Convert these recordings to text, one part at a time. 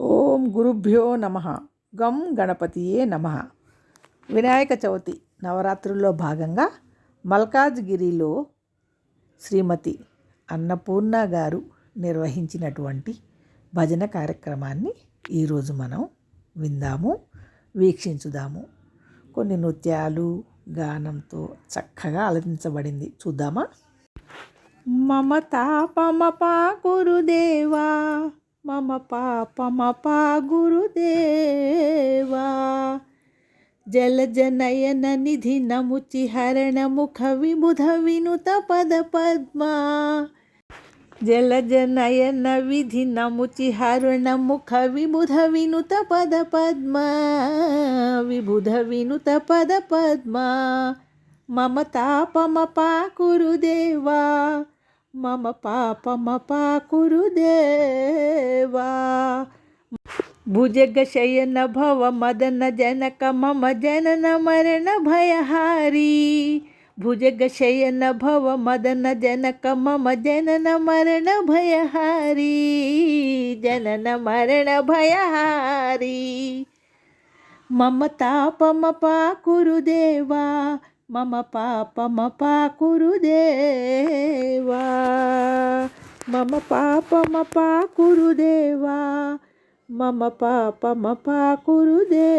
ఓం గురుభ్యో నమ. గం గణపతియే నమ. వినాయక చవితి నవరాత్రుల్లో భాగంగా మల్కాజ్గిరిలో శ్రీమతి అన్నపూర్ణ గారు నిర్వహించినటువంటి భజన కార్యక్రమాన్ని ఈరోజు మనం విందాము వీక్షించుదాము. కొన్ని నృత్యాలు గానంతో చక్కగా అలరించబడింది చూద్దామా? మమతాపమపా గురుదేవా మమ పాపమపా గురుదేవా జలజనయన నిధి నముచి హరణ ముఖ విబుధ వినుత పద పద్మా జలజనయన విధి నముచి హరణ ముఖ విబుధ వినుత పద పద్మా విబుధ వినుత పద పద్మా మమ తాపమపా కురుదేవా మమ పాపమపా కురుదేవా భుజగశయన భవ మదన జనక మమ జనన మరణ భయహారీ భుజగశయన భవ మదన జనక మమ జనన మరణ భయహారీ జనన మరణ భయహారీ మమ తాపమపా కురుదేవా మమ పాపమపా కురుదేవా మమ పాపమపా కురుదేవా మమ పాపమపా కురుదేవా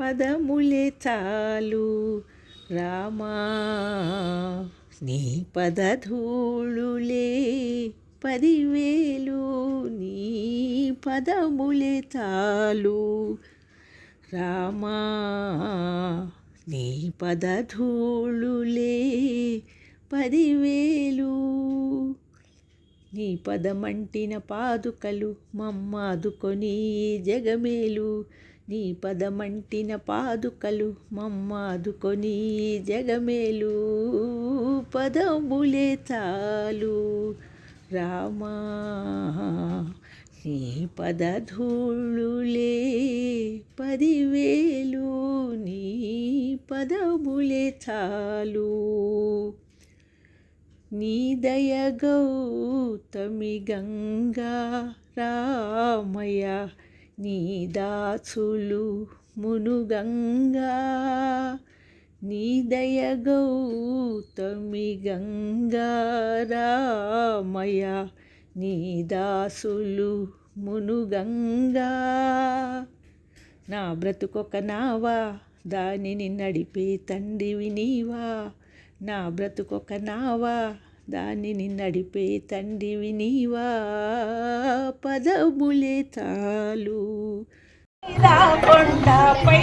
పదములే చాలు రామా నీ పదధూళులే పదివేలు నీ పదములే చాలు రామా నీ పదధూళులే పదివేలు. నీ పదమంటిన పాదుకలు మమ్మాదుకొని జగమేలు నీ పదమంటిన పాదుకలు మమ్మాదుకొని జగమేలు పదములే చాలు. రామా నీ పదధూళులే పదివేలు నీ పదములే చాలు. నీ దయ గౌతమి గంగా రామయ్య నీ దాసులు మునుగంగా నీ దయ గౌతమి గంగారామయ నీ దాసులు మునుగంగా. నా బ్రతుకొక నావా దానిని నడిపే తండ్రివి నీవా. నా బ్రతుకొక నావా దానిని నడిపే తండ్రివి నీవా పదములే తాలు. కొండపై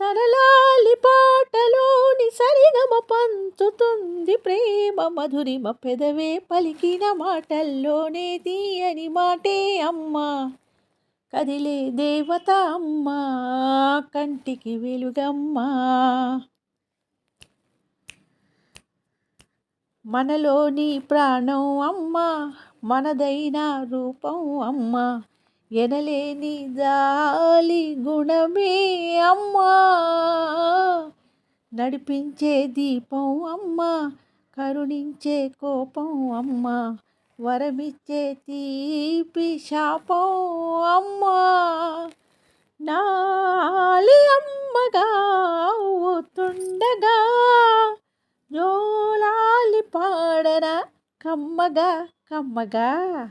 తరలాలి పాటలోని సరిగమ పంచుతుంది ప్రేమ మధురిమ పెదవే పలికిన మాటల్లోనే తీయని మాటే అమ్మా. కదిలే దేవత అమ్మా కంటికి వెలుగమ్మా. మనలోని ప్రాణం అమ్మా మనదైన రూపం అమ్మా. ఎనలేని జాలి గుణమే అమ్మా. నడిపించే దీపం అమ్మా కరుణించే కోపం అమ్మా వరమిచ్చే తీపి శాపం అమ్మా. నాలి అమ్మగా అవుతుండగా జోలాలి పాడన కమ్మగా కమ్మగా.